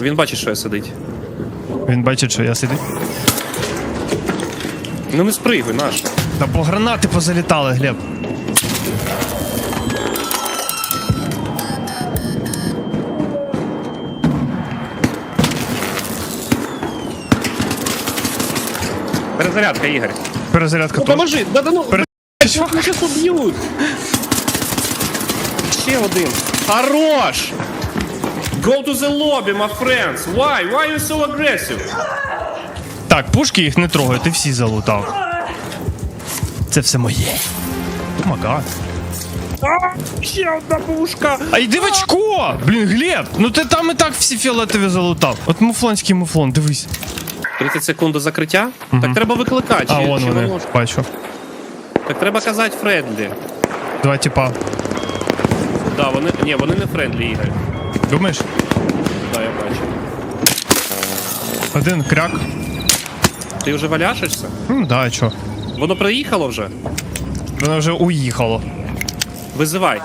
Він бачить, що я сидить. Він бачить, що я сидить. Ну не спригуй, наш. Та по гранати позалітали, Глеб. Перезарядка, Ігор. Перезарядка Ну тут. поможи, да, да ну, Пере- блядь, мене зараз уб'ють. Ще один. Хорош! Go to the lobby, my friends. Why? Why are you so aggressive? Так, пушки їх не трогай, ти всі залутав. Це все моє. Помагай. А, ще одна пушка. А йди в очко! Блін, Глеб, ну ти там і так всі фіолетові залутав. От муфлонський муфлон, дивись. 30 секунд до закриття? Так треба викликати. А, чи- вон чи вони, воно бачу. Так треба казати френдлі. Два типа. Да, вони. Ні, вони не френдлі, Ігор. Думаєш? Да, я бачу. Один кряк. Ти вже валяшишся? Ну да, чо. Воно приїхало вже? Воно вже уїхало. Визивай.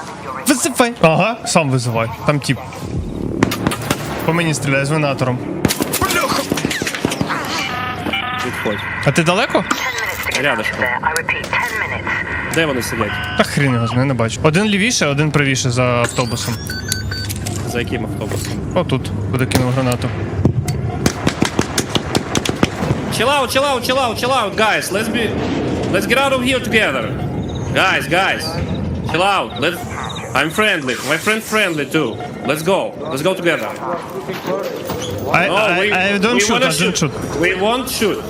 Визивай. Ага, сам визивай. Там тип. По мені стріляє з винатором. Відходь. А ти далеко? Рядышком. I repeat, 10 minutes. Де вони сидять? Та хрін його знає, не бачу. Один лівіше, один правіше за автобусом. За яким автобусом? Отут, куди кинув гранату. Chill out, chill out, chill out, chill out, guys. Let's be. Let's get out of here together. Guys, guys. Chill out. Let's. I'm friendly. My friend friendly too. Let's go. Let's go together. I, No, I, we, I don't we shoot, wanna I don't shoot. We won't shoot.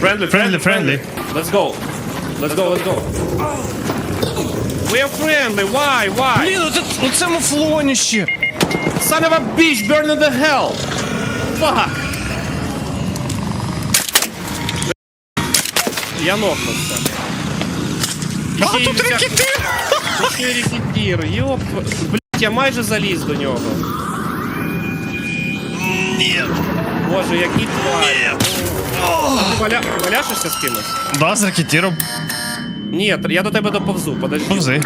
Friendly, Friendly, friendly. Let's go. Let's go, let's go. We are friendly. Why? Why? Блін, оце, оце муфлоніще! Son of a bitch, burn in the hell. Fuck. Я нокнувся. А тут вся- рекетир! Ще й рекетир, йоп. Блять, я майже заліз до нього. Ні. Боже, який тварь. Ти Валя... Валяшишся з кимось? Да, з рекетиром. Ні, я до тебе доповзу, подожди. Повзи.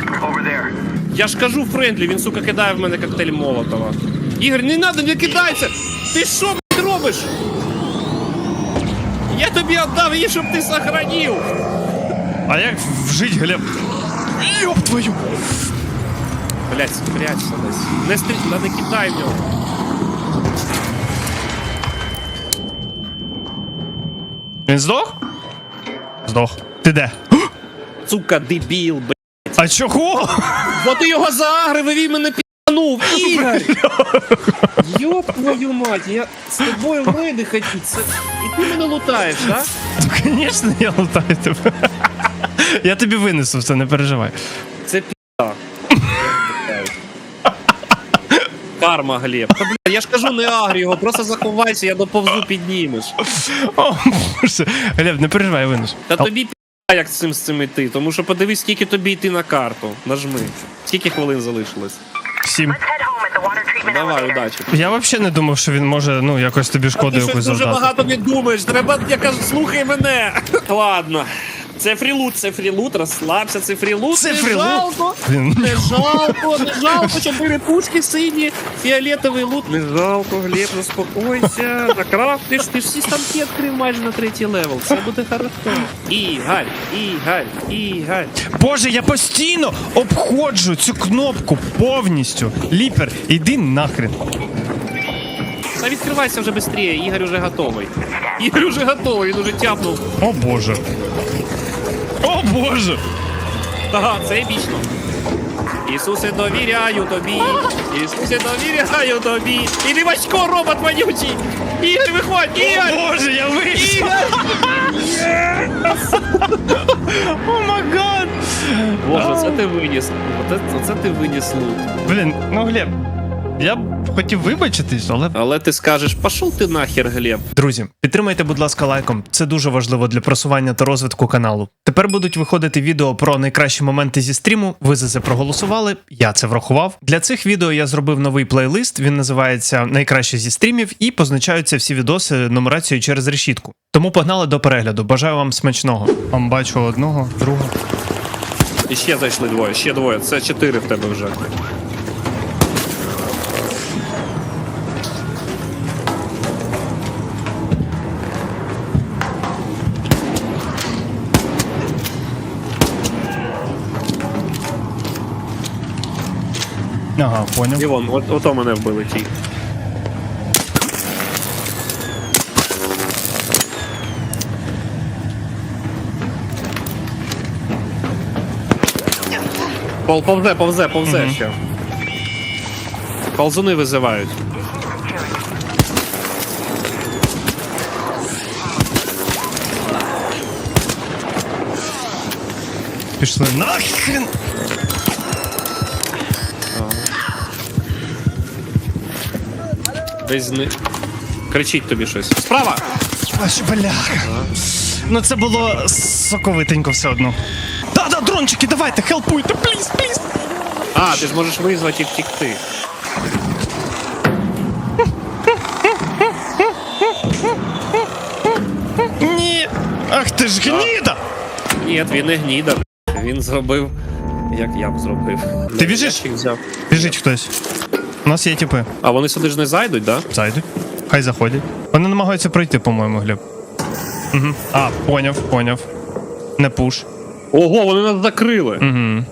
Я ж кажу Френдлі, він, сука, кидає в мене коктейль Молотова. Ігор, не надо, не кидайся! Ти що, блядь, робиш? Я тобі віддав її, щоб ти сохранив! А як вжить, Глеб? Йоп твою! Блять, спрячься десь. Не стрій, да не кидай в нього. Він здох? Здох. Ти де? Сука, дебіл, блядь. А чого? Бо ти його заагрив і він мене підтянув, Ігор! Йоп твою мать, я з тобою видихати, це... І ти мене лутаєш, да? Звісно, я лутаю тебе. Я тобі винесу все, не переживай. Це пі***а. Карма, Глеб. Та, бля, я ж кажу, не агрі його, просто заховайся, я доповзу піднімеш. О, боже. Глеб, не переживай, я винесу. Та тобі як з цим з цим йти, тому що подивись, скільки тобі йти на карту. Нажми. Скільки хвилин залишилось? Сім. Давай, удачі. Я взагалі не думав, що він може ну якось тобі шкоду якусь завдати. дуже багато не думаєш. Треба, я кажу, слухай мене. Ладно. Це фрілут, це фрілут, розслабся, це фрілут. Це не фрілут? жалко. Не жалко, не жалко, чотири пушки сині, фіолетовий лут. Не жалко, Глеб, заспокойся. Накрафтиш, ти ж всі станки відкрив майже на третій левел. Все буде хорошо. Ігор, Ігор, Ігор. Боже, я постійно обходжу цю кнопку повністю. Ліпер, іди нахрен. Та відкривайся вже швидше, Ігор уже готовий. Ігор уже готовий, він уже тяпнув. О боже. О боже! Ага, це епічно. Ісусе, довіряю тобі. Ісусе, довіряю тобі. Іди в очко, робот вонючий. Ігор, виходь, О боже, я вийшов! О май гад! Боже, це ти виніс. Оце, оце ти виніс лут. Блін, ну Глеб, я б хотів вибачитись, але. Але ти скажеш, пошов ти нахер, Глеб. Друзі, підтримайте, будь ласка, лайком. Це дуже важливо для просування та розвитку каналу. Тепер будуть виходити відео про найкращі моменти зі стріму. Ви за це проголосували. Я це врахував. Для цих відео я зробив новий плейлист. Він називається Найкраще зі стрімів і позначаються всі відоси нумерацією через решітку. Тому погнали до перегляду. Бажаю вам смачного. Вам бачу одного, другого. І ще зайшли двоє, ще двоє. Це чотири в тебе вже. Ага, поняв. І вон, от, ото мене вбили ті. Пол, повзе, повзе, повзе ще. Ползуни визивають. Пішли нахрен. Десь зни... Кричить тобі щось. Справа! Аж бляха. Ну це було соковитенько все одно. Да-да, дрончики, давайте, хелпуйте, пліз, пліз. А, ти ж можеш визвати і втікти. Ні. Ах ти ж гніда. Ні, він не гніда. Він зробив, як я б зробив. Ти біжиш? Ящик взяв. Біжить хтось. У нас є типи. А вони сюди ж не зайдуть, да? Зайдуть. Хай заходять. Вони намагаються пройти, по-моєму, Глеб. Угу. А, поняв, поняв. Не пуш. Ого, вони нас закрили. Угу.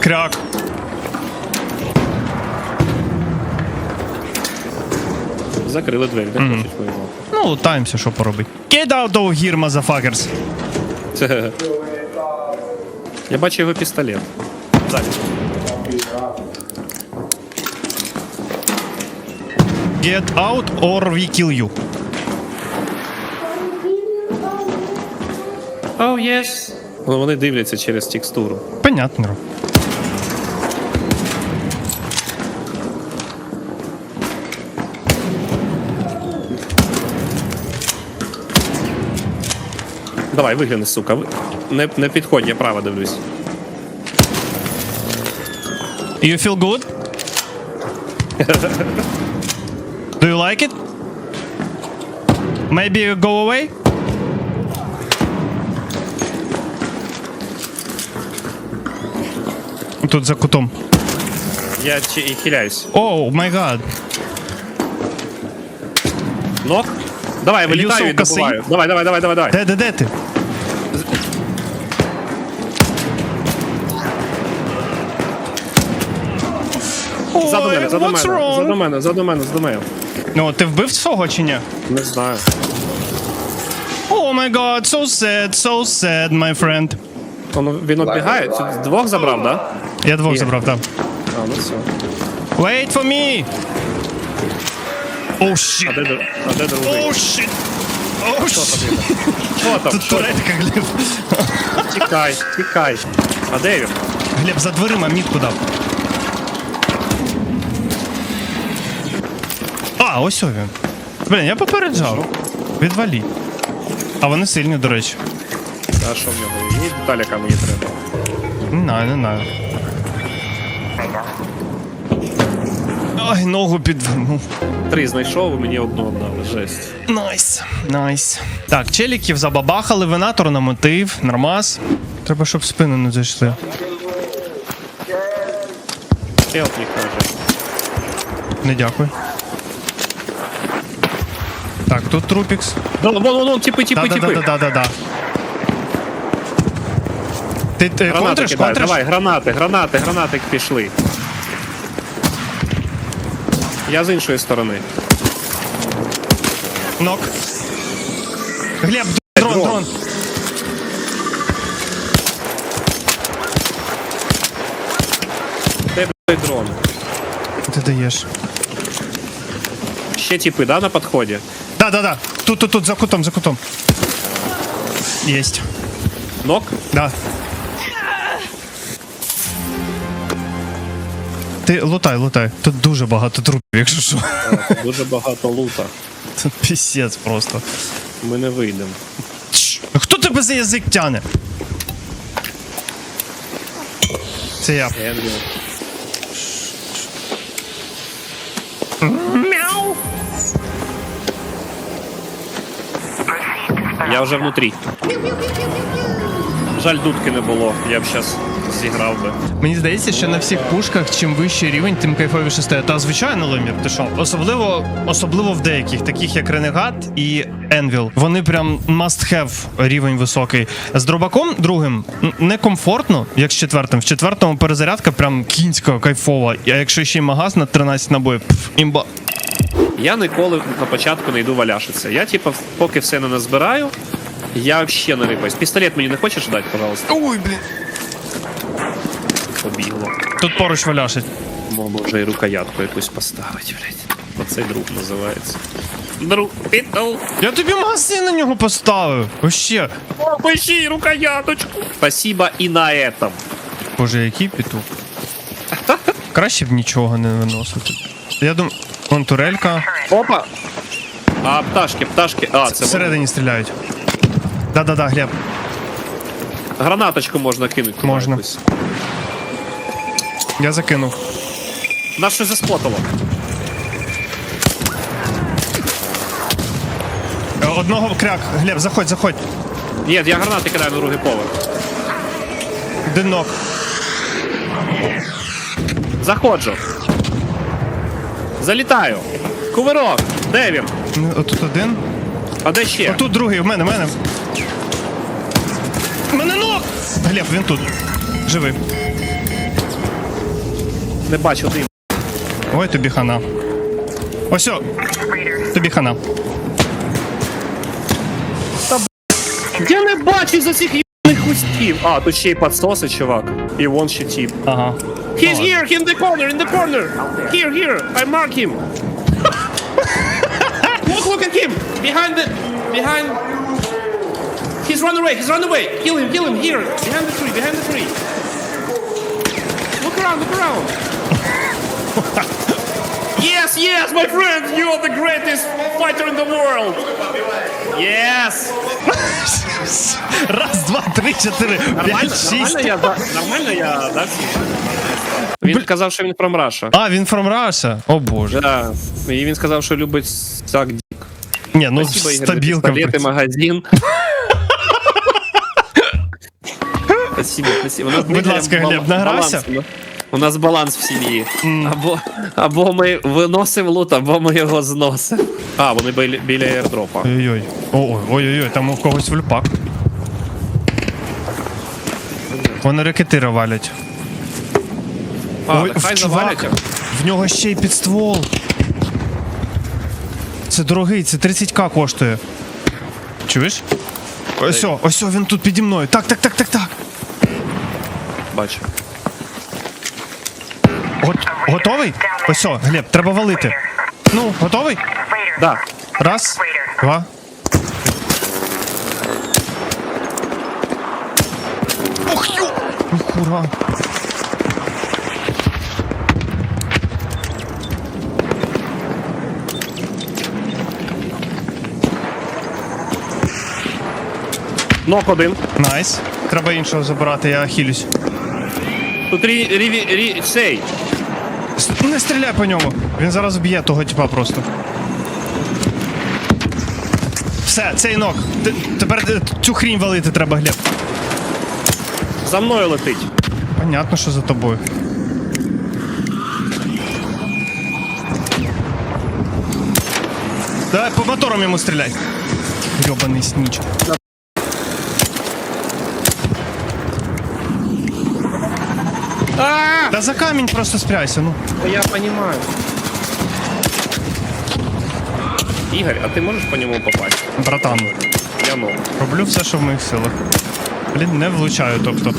Кряк. Закрили двері, не хочуть воювати. Ну, лутаємося, що поробить. Get out of here, motherfuckers. Це- Я бачу його пістолет. Ззаді. Get out or we kill you. Oh, yes. Ну, Вони дивляться через текстуру. Понятно. Давай, вигляни, сука. Не, не підходь, я право дивлюсь. You feel good? Do you like it? Maybe you go away? Тут за кутом. Я і хиляюсь. Оу, май гад. Давай, вилітаю і Юсов косий. добуваю. Давай, давай, давай, давай, давай. Де, де, де ти? Заду мене, заду what's мене, заду мене, заду мене, заду мене. Ну, ти вбив свого чи ні? Не знаю. О май гад, so sad, so sad, my friend. Он, він оббігає. Це Двох забрав, да? Я двох забрав, так. А, ну все. Wait for me! Оу, А щит. де, дру- а де другий? Оу, щит. Оу, щит. Що там? Тут Що? туретка, Глеб. Тікай, тікай. А де він? Глеб, за дверима мітку дав. А, ось о він. Блін, я попереджав. Відвалі. А вони сильні, до речі. А що в нього? Ні, деталяка мені треба. Не знаю, не знаю. Ой, ногу підвернув. Три знайшов, і мені одну отдали. Жесть. Найс, найс. Так, челіків забабахали, венатор намотив, нормас. Треба, щоб в спину не зайшли. Хелпник каже. Не дякую. Так, тут трупікс. Вон, вон, вон, вон, типи, типи, типи. Да-да-да-да-да. Ти, ти Гранати контриш, кидай, контриш? давай, гранати, гранати, гранати пішли. Я з іншої сторони. Нок. Глеб, дрон, дрон. дрон. Де той дрон? Ти даєш. Ще типи, да, на підході? Да-да-да. Тут, тут, тут, за кутом, за кутом. Єсть. Нок? Да. Ти лутай, лутай. Тут дуже багато трупів, якщо що. Так, Дуже багато лута. Тут пісець просто. Ми не вийдемо. Чш, Хто тебе за язик тяне? Це я. Мяу. Я вже внутрі. Жаль, дудки не було. Я б зараз зіграв би. Мені здається, що на всіх пушках, чим вищий рівень, тим кайфовіше стає. Та звичайно, Лемір, ти що? Особливо, особливо в деяких, таких як Ренегат і Енвіл. Вони прям must have рівень високий. З дробаком другим некомфортно, як з четвертим. В четвертому перезарядка прям кінська, кайфова. А якщо ще й магаз на 13 набоїв, пф, імба. Я ніколи на початку не йду валяшитися. Я, типа, поки все не назбираю, я взагалі не рипаюсь. Пістолет мені не хочеш дати, пожалуйста? Ой, блін. Побігло. Тут поруч валяшить. Мо, може і рукоятку якусь поставити, блядь. Оцей друг називається. Друг, пітал. Я тобі магазин на нього поставив. Вообще. Пиши рукояточку. Спасибо і на этом. Боже, який петух. Краще б нічого не виносити. Я думаю, вон турелька. Опа. А, пташки, пташки. А, це Всередині стріляють. Да-да-да, Глеб. гранаточку можна кинути. Можна. якусь. Я закинув. Нас щось заспотало. Е, Одного кряк. Глеб, заходь, заходь. Ні, я гранати кидаю на другий поверх. Динок. Заходжу. Залітаю. Кувирок. Де він? Ну, Отут один. А де ще? Отут другий, в мене, в мене. Мене ног! Глеб, він тут. Живий. Не бачу дим. Ой, тобі хана. Ось, о, Raider. тобі хана. Я не бачу за цих їбаних хустів. А, тут ще й підсоси, чувак. І вон ще тіп. Ага. He's here, in the corner, in the corner. Here, here, I mark him. look, look at him. Behind the, behind. He's run away, he's run away. Kill him, kill him, here. Behind the tree, behind the tree. Look around, look around. yes, yes, my friend, you are the greatest fighter in the world. Yes. Раз, два, три, чотири, Нормально, п'ять, шість. нормально я, да- нормально я, да? Він казав, що він from Russia. А, він from Russia. О боже. Да. І він сказав, що любить так дік. Ні, ну Спасибо, Ігор, за стабілка. в пістолети, принципі. магазин. Спасибо, спасибо. У нас Будь ласка, бал- Глеб, награвся? баланс, У нас баланс в сім'ї. Або, або ми виносимо лут, або ми його зносимо. А, вони біля, біля аірдропа. Ой-ой. Ой, ой-ой, там у когось вульпак. Вони ракетира валять. А, Ой, в завалять. чувак, в нього ще й підствол. Це дорогий, це 30к коштує. Чуєш? Ось, о, ось він тут піді мною. Так, так, так, так, так. Бачу. Гот- готовий? Ось, о, Глеб, треба валити. Ну, готовий? Да. Раз, два. Ох, ю! Ух, ура! Нок один. Найс. Треба іншого забирати, я хилюсь. Тут рі, рі, рі, цей. Не стріляй по ньому. Він зараз б'є того типа просто. Все, цей ног. Т- Тепер цю хрінь валити треба, Глеб. За мною летить. Понятно, що за тобою. Давай по моторам йому стріляй. Йобаний сніч. А, Та за камінь просто спряйся, ну. я понимаю. Ігор, а ти можеш по ньому попасть? Братан, Я ну. роблю все, що в моїх силах. Блін, не влучаю, тобто.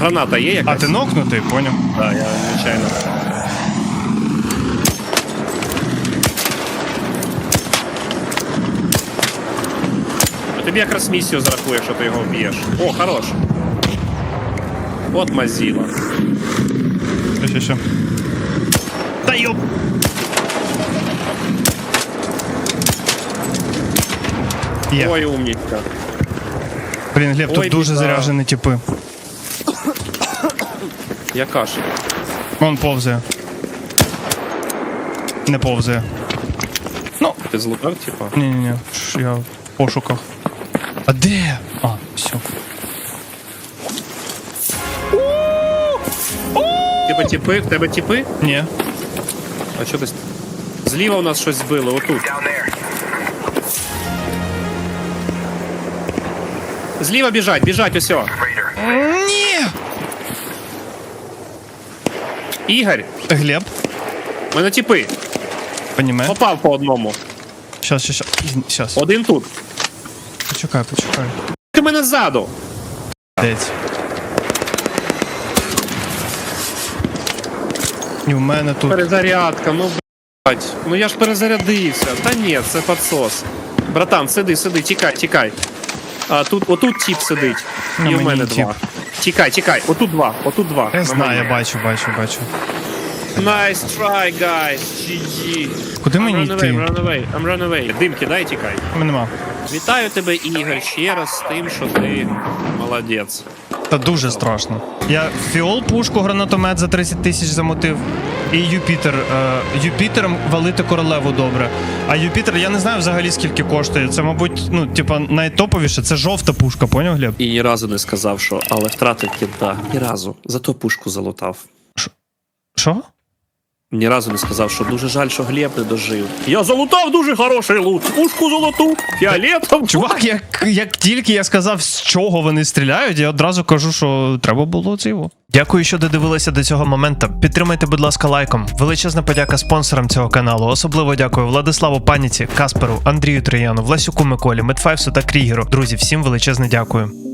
Граната є А якась? ти нокнутий, поняв? Да, я звичайно. А тобі якраз місію зарахує, що ти його вб'єш. О, хорош. От мазіла. Що, що, що. Та йоп! Є. Ой, умнічка. Блін, Глеб, тут Ой, дуже біда. заряжені типи. Яка ж? Вон повзає. Не повзає. Ну, Ти злутав, типа? ні-ні-ні, Ш- я в пошуках. А де? А, все. Тебе тіпи, в тебе тіпи? Ні. А що десь? Зліва у нас щось збили, отут. Зліва біжать, біжать, усьо. Ні! Ігор, Глеб, в мене тіпи. поніме. Попав по одному. Щас, щас. Щас. Один тут. Почекай, почекай. Ти мене ззаду. Дець. І в мене тут. Перезарядка, ну блять. Ну я ж перезарядився. Та ні, це підсос. Братан, сиди, сиди, тікай, тікай. А тут, отут тіп сидить. На І в мені мене тіп. два. Тікай, тікай, отут два, отут два. Я На знаю, я бачу, бачу, бачу. Nice try, guys. GG. Куди I'm мені run away, йти? run away, I'm run away. Дим кидай, тікай. Мене нема. Вітаю тебе, Ігор, ще раз з тим, що ти молодець. Та дуже страшно. Я фіол пушку гранатомет за 30 тисяч замотив. І Юпітер. Е, Юпітером валити королеву добре. А Юпітер, я не знаю взагалі скільки коштує. Це, мабуть, ну, типа, найтоповіше, це жовта пушка, поняв, Глеб? І ні разу не сказав, що але втратив кінта. Ні разу. Зато пушку залутав. Що? Ні разу не сказав, що дуже жаль, що Глеб не дожив. Я залутав дуже хороший лут. Пушку золоту, фіолетову. Чувак, як, як тільки я сказав, з чого вони стріляють, я одразу кажу, що треба було це. Дякую, що додивилися до цього моменту. Підтримайте, будь ласка, лайком. Величезна подяка спонсорам цього каналу. Особливо дякую Владиславу Паніці, Касперу, Андрію Трояну, Власюку Миколі, Медфайвсу та Крігеру. Друзі, всім величезне дякую.